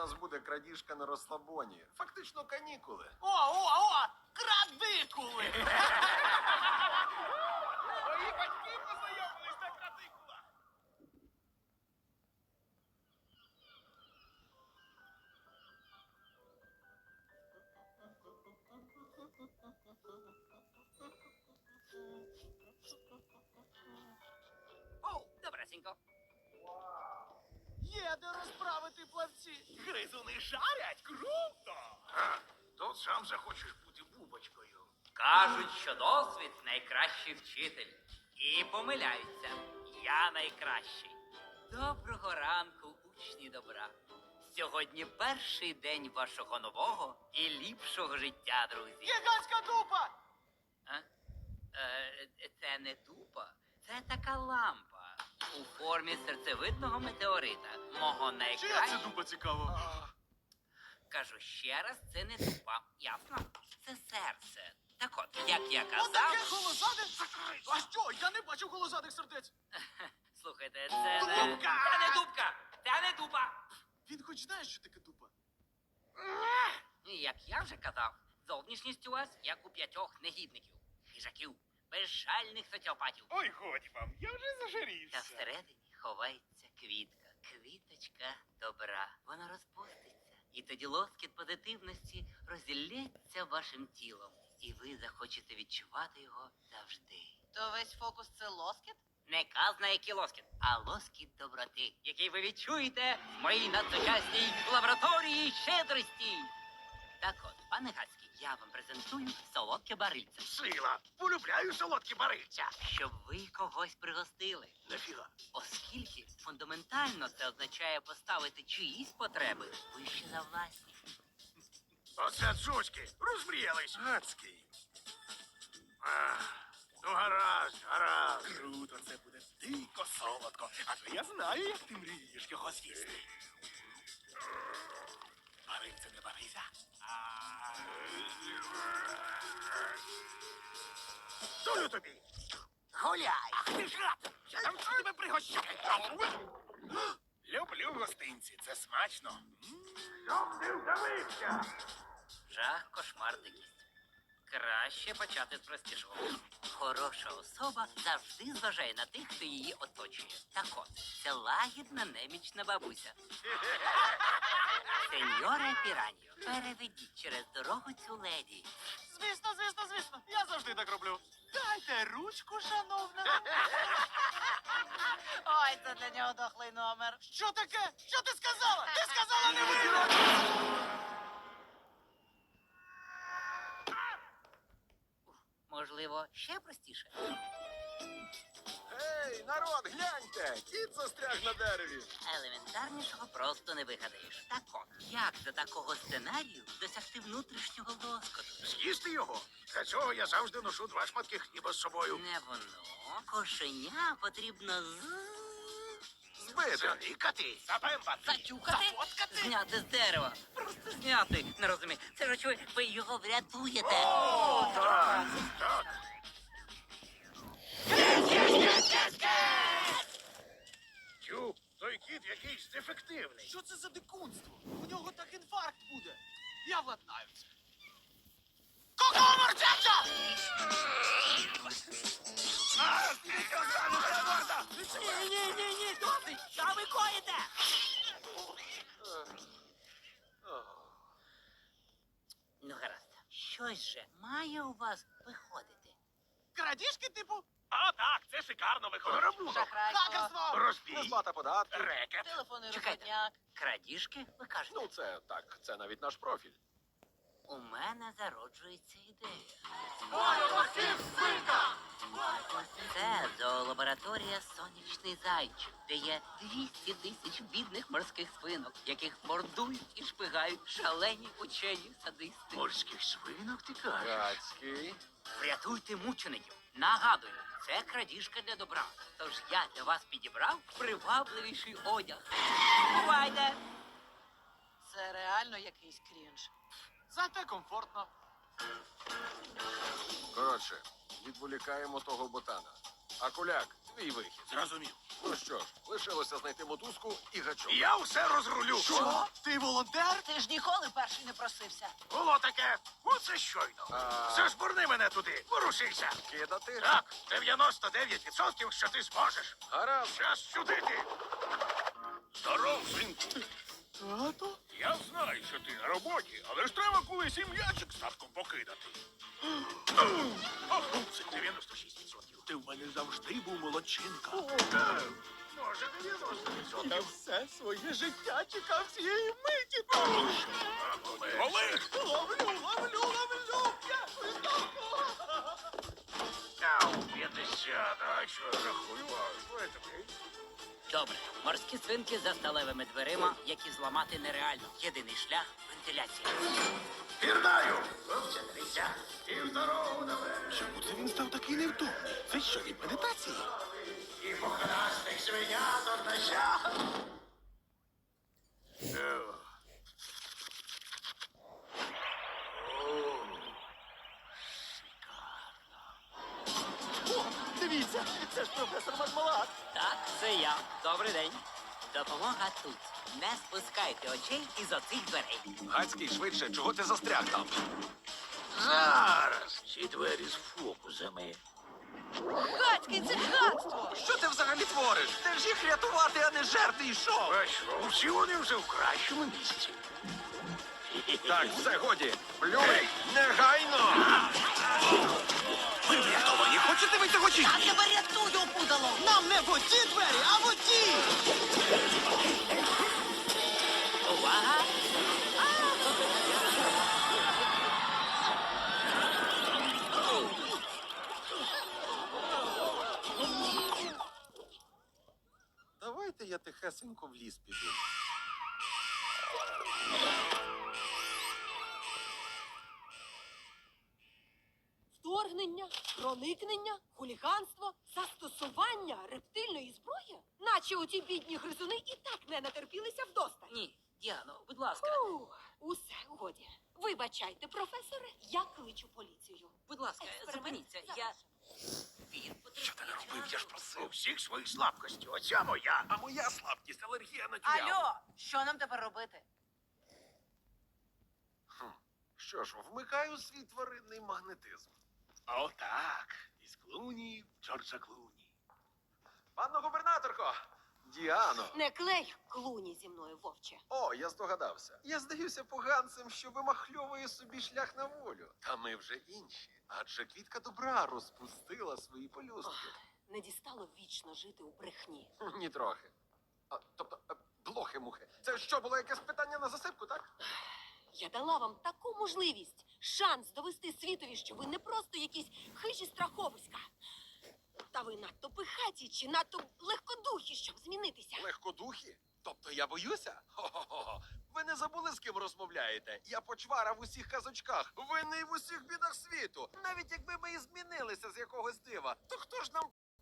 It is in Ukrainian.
нас буде крадіжка на розслабоні. Фактично канікули. О, о, о! Крадикули! Мої батьки познайомились на крадикулах. О, добресенько. Є де розправити плавці. Гризуни жарять круто. То сам захочеш бути бубочкою. Кажуть, що досвід найкращий вчитель. І помиляються. Я найкращий. Доброго ранку, учні добра. Сьогодні перший день вашого нового і ліпшого життя, друзі. Гігантська дупа! А? Е, це не дупа, це така лампа у формі серцевидного метеорита. Мого найкращого. дупа цікаво? Кажу ще раз, це не дупа. Ясно? Це серце. Так от, як я Отаке казав, голозаде? А що? Я не бачив голозадих сердець. слухайте, це не. Дупка! Це не дупка! Це не дупа! Він хоч знає, що таке дупа. Як я вже казав, зовнішність у вас як у п'ятьох негідників, хижаків, безжальних соціопатів. Ой, годі вам, я вже Та всередині ховається квітка, квіточка добра. Вона розпуститься, і тоді лоскіт позитивності розілється вашим тілом, і ви захочете відчувати його завжди. То весь фокус це лоскіт? Не казна, який лоскіт, а лоскіт доброти, який ви відчуєте в моїй надсучасній лабораторії щедрості. Так от, пане Гацький, я вам презентую солодке барильце, Сила. Полюбляю солодкі барильця. щоб ви когось пригостили. Нафіга. Оскільки фундаментально це означає поставити чиїсь потреби вище за власні. Оце цуцьки. Розмріялись. Гацький. Ах, Ну, гаразд, гаразд. Круто, це буде дико солодко. Адже я знаю, як ти мрієш його з'їсти. Долю тобі. Гуляй! Ах ти ж рад! Я навчу тебе пригощати. Люблю гостинці, це смачно. Щоб не вдавився. Жах, кошмар, дикість. Краще почати з простішого. Хороша особа завжди зважає на тих, хто її оточує. Так от, це лагідна немічна бабуся. Сеньоре Піраньо, переведіть через дорогу цю леді. Звісно, звісно, звісно. Я завжди так роблю. Дайте ручку, шановна. Ой, це для нього дохлий номер. Що таке? Що ти сказала? Ти сказала не витирати! Можливо, ще простіше. Ей, народ, гляньте! Кіт застряг на дереві. Елементарнішого просто не вигадаєш. Так от, як за такого сценарію досягти внутрішнього лоскоту? З'їсти його. Для цього я завжди ношу два шматки хліба з собою. Не воно. Кошеня потрібно з... Збити. Залікати. Запемпати. Затюкати? Зафоткати. Зняти з дерева. Просто зняти. Не розумію. Це ж очевидно, ви його врятуєте. Так, так. Тю, той кіт якийсь ефективний. Що це за дикунство? У нього так інфаркт буде. Я владнаю це. Кокомор, дядя! Ні, ні, ні, ні, досить. Що ви коїте? Ну, гаразд. Щось же має у вас виходити. Крадіжки, типу? А, так, це шикарно виходить. Грабунок. Шахрайство, Хакерство! Розбій. Несплата податків. Рекет. телефонний Чекайте. Крадіжки, ви кажете? Ну, це так, це навіть наш профіль. У мене зароджується ідея. Це зоолабораторія Сонячний зайчик, де є 200 тисяч бідних морських свинок, яких мордують і шпигають шалені учені садисти. Морських свинок ти кажеш? Гацький. Врятуйте мучеників. Нагадую, це крадіжка для добра. Тож я для вас підібрав привабливіший одяг. Бувайте! Це реально якийсь крінж. Зате комфортно. Коротше, відволікаємо того ботана. Акуляк, твій вихід. Зрозумів. Ну що ж, лишилося знайти мотузку і гачок. Я все розрулю. Що? Ти волонтер? Ти ж ніколи перший не просився. Було таке. Оце щойно. А. Зажбурни мене туди. Ворушися. Кидати? Так, 99% що ти зможеш. Гаразд. Час сюди ти. Здоров, синку. Що ти на роботі, але ж треба колись і м'ячик ставком покидати. Це 96%. Ти в мене завжди був молодчинка. Е, Може, 90%. Я все своє життя чекав цієї миті. Олег! Ловлю, ловлю, ловлю. Дякую. Ау, 50, а що я рахую? Добре, морські свинки за сталевими дверима, які зламати нереально. Єдиний шлях вентиляція. Пірнаю! Вчитися! І в дорогу на мене! Чому це він став такий невтомний? Це що, від медитації? І покрасних свинят однася! О, дивіться, це ж професор Мармалад. Це я. Добрий день. Допомога тут. Не спускайте очей із оцих дверей. Гацький, швидше, чого ти застряг там? Зараз! Ці двері з фокусами. Гацький, це гадство! Що ти взагалі твориш? Ти ж їх рятувати, а не жерти йшов. Що, всі вони вже в кращому місці. Так, все, годі. Плюй, тихесенько в ліс піду. Вторгнення, проникнення, хуліганство, застосування рептильної зброї? Наче оті бідні гризуни і так не натерпілися вдосталь. Ні, Діано, будь ласка. Ух, усе годі. Вибачайте, професоре, я кличу поліцію. Будь ласка, Експеримент зупиніться. Я. завершено. Що ти наробив? Я ж просив. У всіх своїх слабкості. Оця моя. А моя слабкість алергія на тюрягу. Алло, що нам тепер робити? Що ж, вмикаю свій тваринний магнетизм. Отак. Із Клуні в Джорджа Клуні. Панно губернаторко! Діано! Не клей клуні зі мною, вовче. О, я здогадався. Я здаюся поганцем, що вимахльовує собі шлях на волю. Та ми вже інші. Адже квітка добра розпустила свої пелюстки. Не дістало вічно жити у брехні. Ні трохи. А, тобто, е, блохи-мухи. Це що, було якесь питання на засипку, так? Я дала вам таку можливість, шанс довести світові, що ви не просто якісь хижі страховиська. Та ви надто пихаті чи надто легкодухі, щоб змінитися. Легкодухі? Тобто я боюся? Хо-хо-хо. Ви не забули, з ким розмовляєте? Я почвара в усіх казочках, винний в усіх бідах світу. Навіть якби ми і змінилися з якогось дива, то хто ж нам